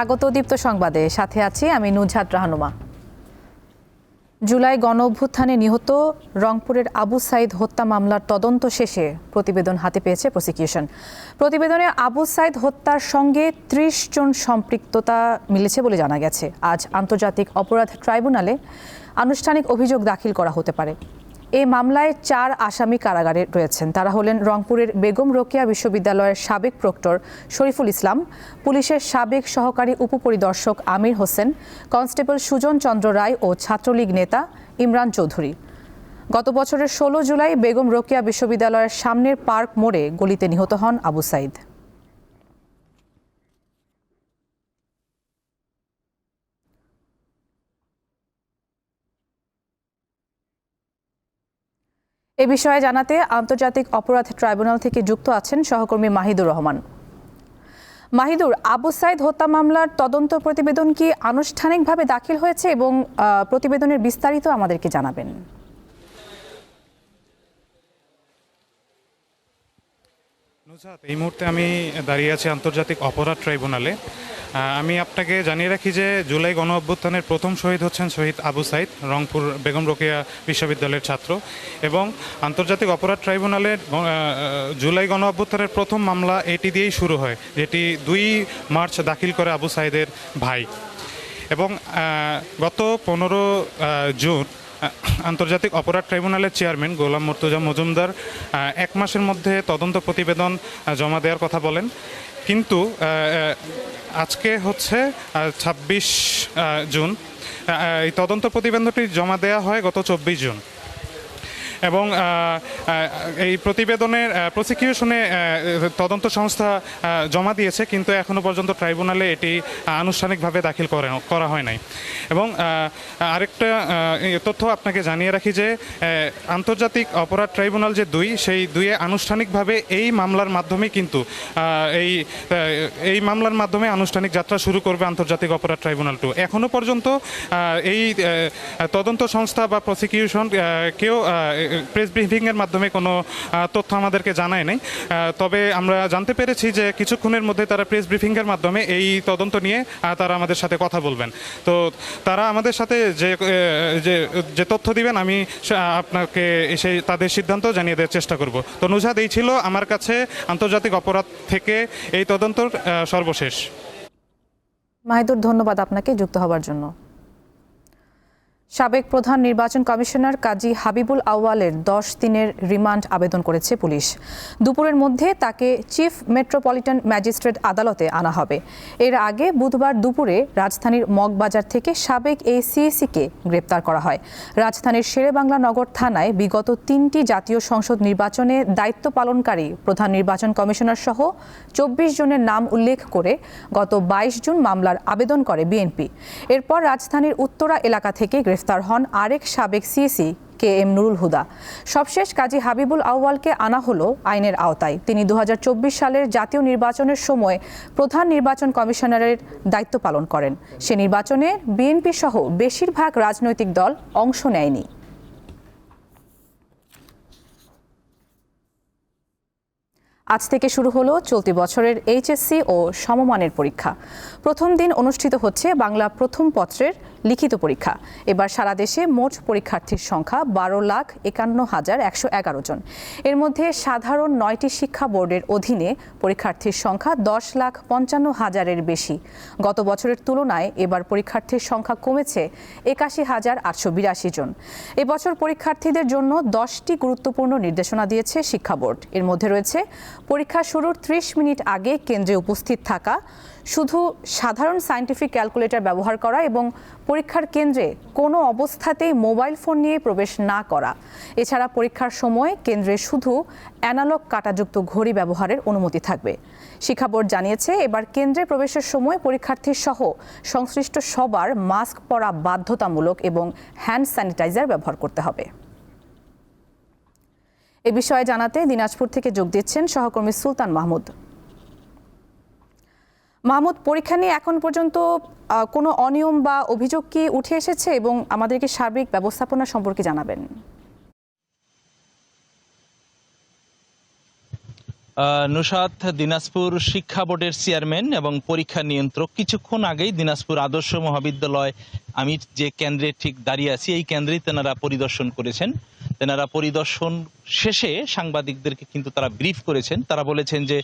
স্বাগত দীপ্ত সংবাদে। সাথে আছি আমি নুজহাত রাহানুমা। জুলাই গণ অভ্যুত্থানে নিহত রংপুরের আবু সাইদ হত্যা মামলার তদন্ত শেষে প্রতিবেদন হাতে পেয়েছে প্রসিকিউশন। প্রতিবেদনে আবু সাইদ হত্যার সঙ্গে ত্রিশ জন সম্পৃক্ততা মিলেছে বলে জানা গেছে। আজ আন্তর্জাতিক অপরাধ ট্রাইব্যুনালে আনুষ্ঠানিক অভিযোগ দাখিল করা হতে পারে। এই মামলায় চার আসামি কারাগারে রয়েছেন। তারা হলেন রংপুরের বেগম রোকেয়া বিশ্ববিদ্যালয়ের সাবেক প্রক্টর শরীফুল ইসলাম, পুলিশের সাবেক সহকারী উপপরিদর্শক আমির হোসেন, কনস্টেবল সুজন চন্দ্র রায় ও ছাত্রলীগ নেতা ইমরান চৌধুরী। গত বছরের ষোলো জুলাই বেগম রোকেয়া বিশ্ববিদ্যালয়ের সামনের পার্ক মোড়ে গলিতে নিহত হন আবু সাইদ। এ বিষয়ে জানাতে আন্তর্জাতিক অপরাধ ট্রাইব্যুনাল থেকে যুক্ত আছেন সহকর্মী মাহিদুর রহমান। মাহিদুর, আবু সাইদ হত্যা মামলার তদন্ত প্রতিবেদন কি আনুষ্ঠানিকভাবে দাখিল হয়েছে এবং প্রতিবেদনের বিস্তারিত আমাদেরকে জানাবেন। এই মুহূর্তে আমি দাঁড়িয়ে আছি আন্তর্জাতিক অপরাধ ট্রাইব্যুনালে। আমি আপনাকে জানিয়ে রাখি যে জুলাই গণ অভ্যুত্থানের প্রথম শহীদ হচ্ছেন শহীদ আবু সাইদ, রংপুর বেগম রোকেয়া বিশ্ববিদ্যালয়ের ছাত্র। এবং আন্তর্জাতিক অপরাধ ট্রাইব্যুনালের জুলাই গণ অভ্যুত্থানের প্রথম মামলা এটি দিয়েই শুরু হয়, যেটি দুই মার্চ দাখিল করে আবু সাইদের ভাই। এবং গত পনেরো জুন আন্তর্জাতিক অপরাধ ট্রাইব্যুনালের চেয়ারম্যান গোলাম মর্তুজা মজুমদার এক মাসের মধ্যে তদন্ত প্রতিবেদন জমা দেওয়ার কথা বলেন। কিন্তু আজকে হচ্ছে ছাব্বিশ জুন। এই তদন্ত প্রতিবেদনটি জমা দেওয়া হয় গত চব্বিশ জুন। এবং এই প্রতিবেদনের প্রসিকিউশনে তদন্ত সংস্থা জমা দিয়েছে, কিন্তু এখনও পর্যন্ত ট্রাইব্যুনালে এটি আনুষ্ঠানিকভাবে দাখিল করে, করা হয় নাই। এবং আরেকটা তথ্য আপনাকে জানিয়ে রাখি যে আন্তর্জাতিক অপরাধ ট্রাইব্যুনাল যে দুই, সেই দুইয়ে আনুষ্ঠানিকভাবে এই মামলার মাধ্যমে কিন্তু এই এই মামলার মাধ্যমে আনুষ্ঠানিক যাত্রা শুরু করবে আন্তর্জাতিক অপরাধ ট্রাইব্যুনাল টু এখনও পর্যন্ত এই তদন্ত সংস্থা বা প্রসিকিউশন কেউ প্রেস ব্রিফিংয়ের মাধ্যমে কোনো তথ্য আমাদেরকে জানায় নাই। তবে আমরা জানতে পেরেছি যে কিছুক্ষণের মধ্যে তারা প্রেস ব্রিফিংয়ের মাধ্যমে এই তদন্ত নিয়ে তারা আমাদের সাথে কথা বলবেন। তো তারা আমাদের সাথে যে যে তথ্য দিবেন, আমি আপনাকে সেই তাদের সিদ্ধান্ত জানিয়ে দেওয়ার চেষ্টা করব। তো নুজাদ, এই ছিল আমার কাছে আন্তর্জাতিক অপরাধ থেকে এই তদন্তর সর্বশেষ। মাহিদুর, ধন্যবাদ আপনাকে যুক্ত হবার জন্য। সাবেক প্রধান নির্বাচন কমিশনার কাজী হাবিবুল আউয়ালের দশ দিনের রিমান্ড আবেদন করেছে পুলিশ। দুপুরের মধ্যে তাকে চিফ মেট্রোপলিটন ম্যাজিস্ট্রেট আদালতে আনা হবে। এর আগে বুধবার দুপুরে রাজধানীর মগবাজার থেকে সাবেক এই সিএসিকে গ্রেপ্তার করা হয়। রাজধানীর শেরেবাংলা নগর থানায় বিগত তিনটি জাতীয় সংসদ নির্বাচনে দায়িত্ব পালনকারী প্রধান নির্বাচন কমিশনার সহ চব্বিশ জনের নাম উল্লেখ করে গত বাইশ জুন মামলার আবেদন করে বিএনপি। এরপর রাজধানীর উত্তরা এলাকা থেকে গ্রেফতার হন আরেক সাবেক CEC K M Nurul Huda. সবশেষ কাজী হাবিবুল আউয়ালকে আনা হলো আইনের আওতায়। তিনি দু হাজার চব্বিশ সালের জাতীয় নির্বাচনের সময় প্রধান নির্বাচন কমিশনারের দায়িত্ব পালন করেন। সে নির্বাচনে বিএনপি সহ বেশিরভাগ রাজনৈতিক দল অংশ নেয়নি। আজ থেকে শুরু হলো চলতি বছরের এইচএসসি ও সমমানের পরীক্ষা। প্রথম দিন অনুষ্ঠিত হচ্ছে বাংলা প্রথম পত্রের লিখিত পরীক্ষা। এবার সারা দেশে মোট পরীক্ষার্থীর সংখ্যা বারো লাখ একান্ন হাজার একশো এগারো জন। এর মধ্যে সাধারণ নয়টি শিক্ষা বোর্ডের অধীনে পরীক্ষার্থীর সংখ্যা দশ লাখ পঞ্চান্ন হাজারের বেশি। গত বছরের তুলনায় এবার পরীক্ষার্থীর সংখ্যা কমেছে একাশি হাজার আটশো বিরাশি জন। এবছর পরীক্ষার্থীদের জন্য দশটি গুরুত্বপূর্ণ নির্দেশনা দিয়েছে শিক্ষা বোর্ড। এর মধ্যে রয়েছে পরীক্ষা শুরুর ত্রিশ মিনিট আগে কেন্দ্রে উপস্থিত থাকা, শুধু সাধারণ সায়েন্টিফিক ক্যালকুলেটর ব্যবহার করা এবং পরীক্ষার কেন্দ্রে কোনো অবস্থাতেই মোবাইল ফোন নিয়ে প্রবেশ না করা। এছাড়া পরীক্ষার সময় কেন্দ্রে শুধু অ্যানালগ কাটাযুক্ত ঘড়ি ব্যবহারের অনুমতি থাকবে। শিক্ষা বোর্ড জানিয়েছে, এবার কেন্দ্রে প্রবেশের সময় পরীক্ষার্থী সহ সংশ্লিষ্ট সবার মাস্ক পরা বাধ্যতামূলক এবং হ্যান্ড স্যানিটাইজার ব্যবহার করতে হবে। এ বিষয়ে জানাতে দিনাজপুর থেকে যোগ দিচ্ছেন সহকর্মী সুলতান মাহমুদ। মাহমুদ, পরীক্ষা নিয়ে এখন পর্যন্ত কোনো অনিয়ম বা অভিযোগ কি উঠে এসেছে এবং আমাদেরকে সার্বিক ব্যবস্থাপনা সম্পর্কে জানাবেন? নুসাদ দিনাজপুর শিক্ষা বোর্ডের চেয়ারম্যান এবং পরীক্ষা নিয়ন্ত্রক। কিছুক্ষণ আগেই দিনাজপুর আদর্শ মহাবিদ্যালয়, আমি যে কেন্দ্রে ঠিক দাঁড়িয়ে আছি, এই কেন্দ্রেই তেনারা পরিদর্শন করেছেন। তেনারা পরিদর্শন শেষে সাংবাদিকদেরকে কিন্তু তারা ব্রিফ করেছেন। তারা বলেছেন যে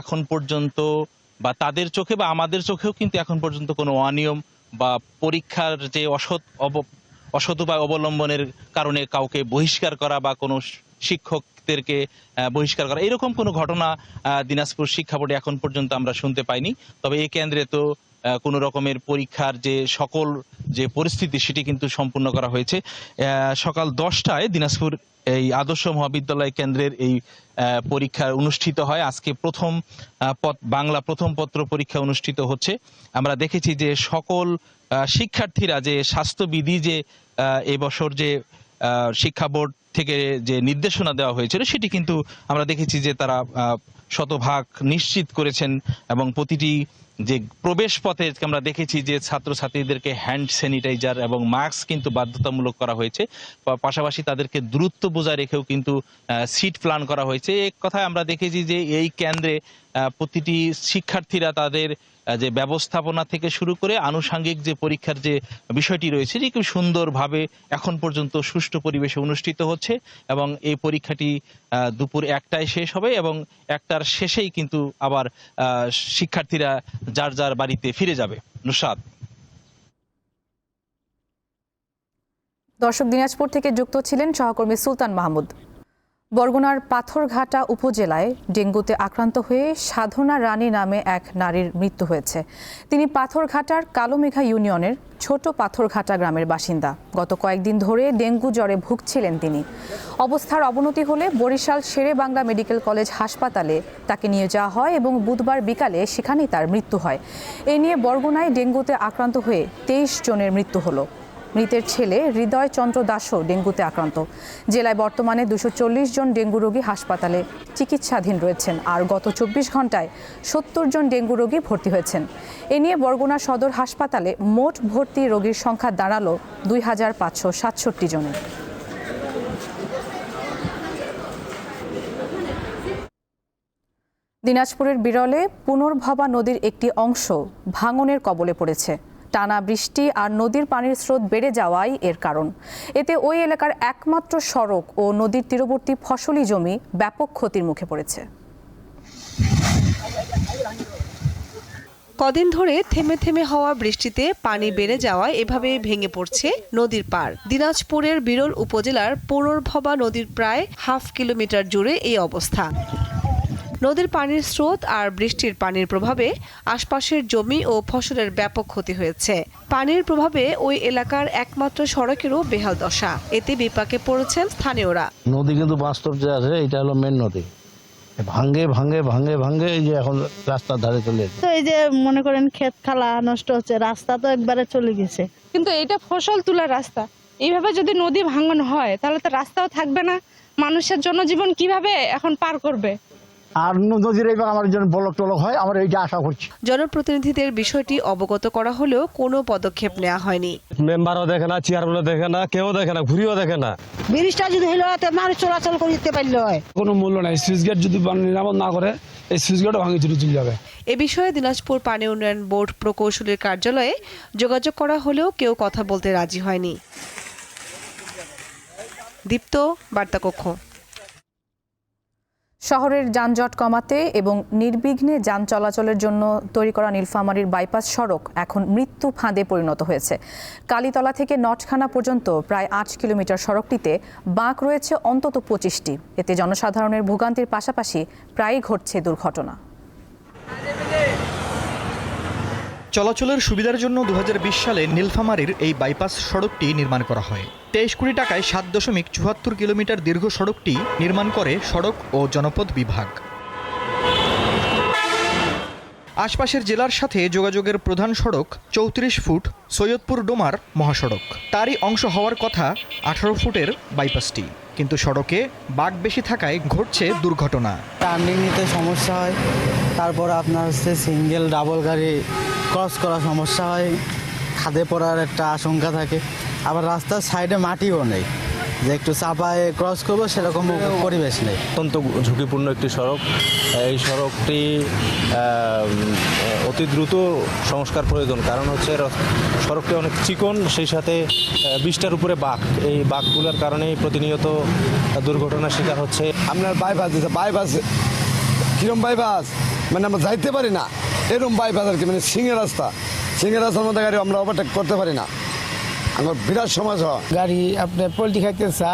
এখন পর্যন্ত বা তাদের চোখে বা আমাদের চোখেও কিন্তু এখন পর্যন্ত কোনো অনিয়ম বা পরীক্ষার যে অসৎ অসৎ উপায় অবলম্বনের কারণে কাউকে বহিষ্কার করা বা কোনো শিক্ষকদেরকে বহিষ্কার করা, এরকম কোনো ঘটনা দিনাজপুর শিক্ষা বোর্ডে এখন পর্যন্ত আমরা শুনতে পাইনি। তবে এই কেন্দ্রে তো কোনো রকমের পরীক্ষার যে সকল যে পরিস্থিতি, সেটি কিন্তু সম্পূর্ণ করা হয়েছে। সকাল দশটায় দিনাজপুর এই আদর্শ মহাবিদ্যালয় কেন্দ্রের এই পরীক্ষা অনুষ্ঠিত হয়। আজকে প্রথম বাংলা প্রথম পত্র পরীক্ষা অনুষ্ঠিত হচ্ছে। আমরা দেখেছি যে সকল শিক্ষার্থীরা যে স্বাস্থ্যবিধি যে এবছর যে শিক্ষা বোর্ড থেকে যে নির্দেশনা দেওয়া হয়েছিল, সেটি কিন্তু আমরা দেখেছি যে তারা শতভাগ নিশ্চিত করেছেন এবং প্রতিটি যে প্রবেশ পথে আমরা দেখেছি যে ছাত্রছাত্রীদেরকে হ্যান্ড স্যানিটাইজার এবং মাস্ক কিন্তু বাধ্যতামূলক করা হয়েছে। পাশাপাশি তাদেরকে দূরত্ব বজায় রেখেও কিন্তু সিট প্ল্যান করা হয়েছে। এক কথায় আমরা দেখেছি যে এই কেন্দ্রে প্রতিটি শিক্ষার্থীরা তাদের যে ব্যবস্থাপনা থেকে শুরু করে আনুষাঙ্গিক যে পরীক্ষার যে বিষয়টি রয়েছে যে খুব সুন্দরভাবে এখন পর্যন্ত সুষ্ঠু পরিবেশে অনুষ্ঠিত হচ্ছে এবং এই পরীক্ষাটি দুপুর একটায় শেষ হবে এবং একটার শেষেই কিন্তু আবার শিক্ষার্থীরা যার যার বাড়িতে ফিরে যাবে। নুসাদ দর্শক দিনাজপুর থেকে যুক্ত ছিলেন সহকর্মী সুলতান মাহমুদ। বরগুনার পাথরঘাটা উপজেলায় ডেঙ্গুতে আক্রান্ত হয়ে সাধনা রানী নামে এক নারীর মৃত্যু হয়েছে। তিনি পাথরঘাটার কালোমেঘা ইউনিয়নের ছোট পাথরঘাটা গ্রামের বাসিন্দা। গত কয়েকদিন ধরে ডেঙ্গু জ্বরে ভুগছিলেন তিনি। অবস্থার অবনতি হলে বরিশাল শেরে বাংলা মেডিকেল কলেজ হাসপাতালে তাকে নিয়ে যাওয়া হয় এবং বুধবার বিকালে সেখানেই তার মৃত্যু হয়। এ নিয়ে বরগুনায় ডেঙ্গুতে আক্রান্ত হয়ে তেইশ জনের মৃত্যু হলো। মৃতের ছেলে হৃদয় চন্দ্র দাসও ডেঙ্গুতে আক্রান্ত। জেলায় বর্তমানে দুশো জন ডেঙ্গু রোগী হাসপাতালে চিকিৎসাধীন রয়েছেন, আর গত চব্বিশ ঘন্টায় সত্তর জন ডেঙ্গু রোগী ভর্তি হয়েছেন। এ নিয়ে বরগুনা সদর হাসপাতালে মোট ভর্তি রোগীর সংখ্যা দাঁড়াল দুই হাজার পাঁচশো সাতষট্টি জনের। দিনাজপুরের বিরলে পুনর্ভবা নদীর একটি অংশ ভাঙনের কবলে পড়েছে। টানা বৃষ্টি আর নদীর পানির স্রোত বেড়ে যাওয়াই এর কারণ। এতে ওই এলাকার একমাত্র সড়ক ও নদীর তীরবর্তী ফসলি জমি ব্যাপক ক্ষতির মুখে পড়েছে। কদিন ধরে থেমে থেমে হওয়া বৃষ্টিতে পানি বেড়ে যাওয়ায় এভাবে ভেঙে পড়ছে নদীর পার দিনাজপুরের বিরল উপজেলার পুনর্ভবা নদীর প্রায় হাফ কিলোমিটার জুড়ে এই অবস্থা। নদীর পানির স্রোত আর বৃষ্টির পানির প্রভাবে আশপাশের জমি ও ফসলের ব্যাপক ক্ষতি হয়েছে। পানির প্রভাবে ওই এলাকার একমাত্র সড়কেরও বেহাল দশা। এতে বিপাকে পড়েছেন স্থানীয়রা। নদী কিন্তু বাস্তব যে আছে এটা হলো মেন নদী। ভাঙ্গে ভাঙ্গে ভাঙ্গে ভাঙ্গে এই যে এখন রাস্তার ধারে চলে তো এই যে মনে করেন ক্ষেত খালা নষ্ট হচ্ছে রাস্তা তো একবারে চলে গেছে। কিন্তু এটা ফসল তোলার রাস্তা। এইভাবে যদি নদী ভাঙন হয় তাহলে তো রাস্তাও থাকবে না। মানুষের জনজীবন কীভাবে এখন পার করবে? আর নদীর এইবার আমার জন্য বলক টলক হয় আমরা এইটা আশা করছি। জনপ্রতিনিধিদের বিষয়টি অবগত করা হলেও কোনো পদক্ষেপ নেওয়া হয়নি। মেম্বারও দেখে না চেয়ারম্যানও দেখে না কেউ দেখে না ঘুরিও দেখে না। ব্রিজটা যদি হইল এতে মানুষ চলাচল করতে পারলে হয়। কোনো মূল্য নাই সুইচ গেট যদি নিরাপদ না করে এই সুইচ গেটও ভাঙি চুরি চলে যাবে। এ বিষয়ে দিনাজপুর পানি উন্নয়ন বোর্ড প্রকৌশলীর কার্যালয়ে যোগাযোগ করা হলেও কেউ কথা বলতে রাজি হয়নি। দীপ্ত বার্তাকক্ষ। শহরের যানজট কমাতে এবং নির্বিঘ্নে যান চলাচলের জন্য তৈরি করা নীলফামারীর বাইপাস সড়ক এখন মৃত্যু ফাঁদে পরিণত হয়েছে। কালীতলা থেকে নটখানা পর্যন্ত প্রায় আট কিলোমিটার সড়কটিতে বাঁক রয়েছে অন্তত পঁচিশটি। এতে জনসাধারণের ভোগান্তির পাশাপাশি প্রায়ই ঘটছে দুর্ঘটনা। চলাচলের সুবিধার জন্য দু হাজার বিশ সালে নীলফামারীর এই বাইপাস সড়কটি নির্মাণ করা হয়। তেইশ কোটি টাকায় সাত দশমিক চুয়াত্তর কিলোমিটার দীর্ঘ সড়কটি নির্মাণ করে সড়ক ও জনপদ বিভাগ। আশপাশের জেলার সাথে যোগাযোগের প্রধান সড়ক চৌত্রিশ ফুট সৈয়দপুর ডোমার মহাসড়ক। তারই অংশ হওয়ার কথা আঠারো ফুটের বাইপাসটি। কিন্তু সড়কে বাঘ বেশি থাকায় ঘটছে দুর্ঘটনা। টার্নিং নিতে সমস্যা হয়, তারপর আপনার হচ্ছে সিঙ্গেল ডাবল গাড়ি ক্রস করা সমস্যা হয় খাদে পড়ার একটা আশঙ্কা থাকে। আবার রাস্তার সাইডে মাটিও নেই। যে একটু চাপায় ক্রস করব সেরকম পরিবেশ নেই। অত্যন্ত ঝুঁকিপূর্ণ একটি সড়ক। এই সড়কটি অতি দ্রুত সংস্কার প্রয়োজন। কারণ হচ্ছে সড়কটি অনেক চিকন সেই সাথে বিশটার উপরে বাঘ এই বাঘগুলোর কারণেই প্রতিনিয়ত দুর্ঘটনার শিকার হচ্ছে। আপনার বাইপাস বাইপাস কিরম বাইপাস মানে আমরা যাইতে পারি না। এরকম বাইপাস আর কি মানে সিংহের রাস্তা। সিংহের রাস্তার মধ্যে গাড়ি আমরা ওভারটেক করতে পারি না। আমার বিরাট সমস্যা। হয় গাড়ি আপনার পোল্ট্রি খাইতে চা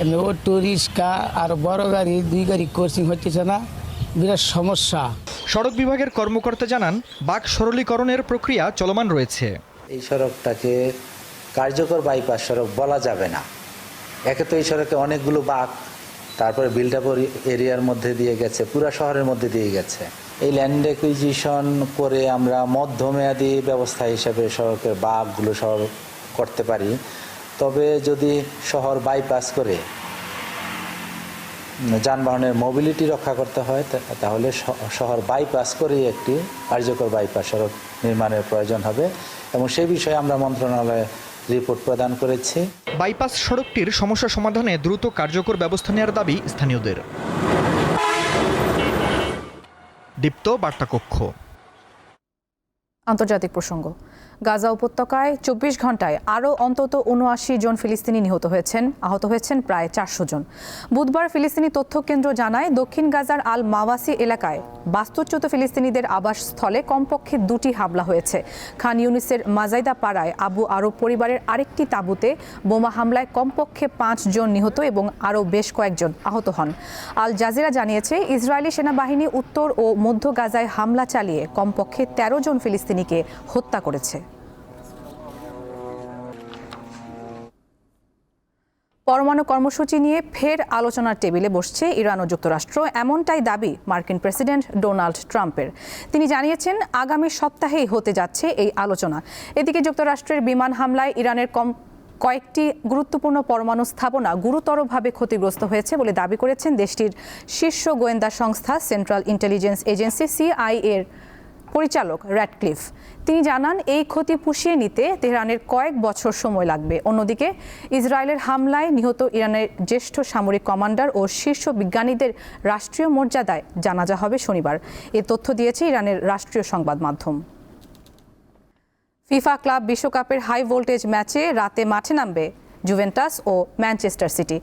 এমনি অটো রিক্সা আর বড় গাড়ি দুই গাড়ি কোচিং হচ্ছে না। বিরাট সমস্যা। সড়ক বিভাগের কর্মকর্তা জানান বাক সরলীকরণের প্রক্রিয়া চলমান রয়েছে। এই সড়কটাকে কার্যকর বাইপাস সড়ক বলা যাবে না। একে তো এই সড়কে অনেকগুলো বাঘ তারপরে বিল্ড আপ এরিয়ার মধ্যে দিয়ে গেছে পুরা শহরের মধ্যে দিয়ে গেছে। এই ল্যান্ড একুইজিশন করে আমরা মধ্যমেয়াদী ব্যবস্থা হিসেবে সড়কের বাঘগুলো সহ করতে পারি। তবে যদি শহর বাইপাস করে যানবাহনের মোবিলিটি রক্ষা করতে হয় তাহলে শহর বাইপাস করেই একটি কার্যকর বাইপাস সড়ক নির্মাণের প্রয়োজন হবে এবং সেই বিষয়ে আমরা মন্ত্রণালয়ে রিপোর্ট প্রদান করেছি। বাইপাস সড়কটির সমস্যা সমাধানে দ্রুত কার্যকর ব্যবস্থা নেওয়ার দাবি স্থানীয়দের। দীপ্ত বার্তাকক্ষ। আন্তর্জাতিক প্রসঙ্গ। গাজা উপত্যকায় চব্বিশ ঘন্টায় আরও অন্তত উনআশি জন ফিলিস্তিনি নিহত হয়েছেন। আহত হয়েছেন প্রায় চারশো জন। বুধবার ফিলিস্তিনি তথ্য কেন্দ্র জানায়, দক্ষিণ গাজার আল মাওয়াসি এলাকায় বাস্তুচ্যুত ফিলিস্তিনিদের আবাসস্থলে কমপক্ষে দুটি হামলা হয়েছে। খান ইউনিসের মাজাইদা পাড়ায় আবু আরব পরিবারের আরেকটি তাঁবুতে বোমা হামলায় কমপক্ষে পাঁচ জন নিহত এবং আরও বেশ কয়েকজন আহত হন। আল জাজিরা জানিয়েছে, ইসরায়েলি সেনাবাহিনী উত্তর ও মধ্য গাজায় হামলা চালিয়ে কমপক্ষে তেরো জন ফিলিস্তিনিকে হত্যা করেছে। পরমাণু কর্মসূচি নিয়ে ফের আলোচনার টেবিলে বসছে ইরান ও যুক্তরাষ্ট্র। এমনটাই দাবি মার্কিন প্রেসিডেন্ট ডোনাল্ড ট্রাম্পের। তিনি জানিয়েছেন, আগামী সপ্তাহেই হতে যাচ্ছে এই আলোচনা। এদিকে যুক্তরাষ্ট্রের বিমান হামলায় ইরানের কম কয়েকটি গুরুত্বপূর্ণ পরমাণু স্থাপনা গুরুতরভাবে ক্ষতিগ্রস্ত হয়েছে বলে দাবি করেছেন দেশটির শীর্ষ গোয়েন্দা সংস্থা, সেন্ট্রাল ইন্টেলিজেন্স এজেন্সি, সিআইএর পরিচালক র্যাডক্লিফ। তিনি জানান, এই ক্ষতি পুষিয়ে নিতে তেহরানের কয়েক বছর সময় লাগবে। অন্যদিকে, ইসরায়েলের হামলায় নিহত ইরানের জ্যেষ্ঠ সামরিক কমান্ডার ও শীর্ষ বিজ্ঞানীদের রাষ্ট্রীয় মর্যাদায় জানাজা হবে শনিবার। এ তথ্য দিয়েছে ইরানের রাষ্ট্রীয় সংবাদ মাধ্যম। ফিফা ক্লাব বিশ্বকাপের হাই ভোল্টেজ ম্যাচে রাতে মাঠে নামবে জুভেন্টাস ও ম্যানচেস্টার সিটি।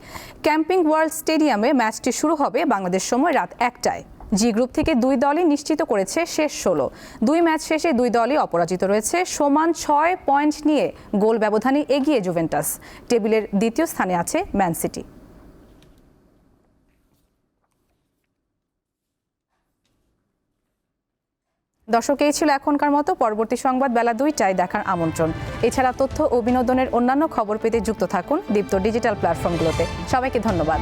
ক্যাম্পিং ওয়ার্ল্ড স্টেডিয়ামে ম্যাচটি শুরু হবে বাংলাদেশ সময় রাত একটায়। জি গ্রুপ থেকে দুই দলই নিশ্চিত করেছে শেষ ষোলো। দুই ম্যাচ শেষে দুই দলই অপরাজিত রয়েছে। সমান ছয় পয়েন্ট নিয়ে গোল ব্যবধানে এগিয়ে জুভেন্টাস। টেবিলের দ্বিতীয় স্থানে আছে ম্যান সিটি। দর্শক, এই ছিল এখনকার মতো। পরবর্তী সংবাদ বেলা দুইটায় দেখার আমন্ত্রণ। এছাড়া তথ্য ও বিনোদনের অন্যান্য খবর পেতে যুক্ত থাকুন দীপ্ত ডিজিটাল প্ল্যাটফর্মগুলোতে। সবাইকে ধন্যবাদ।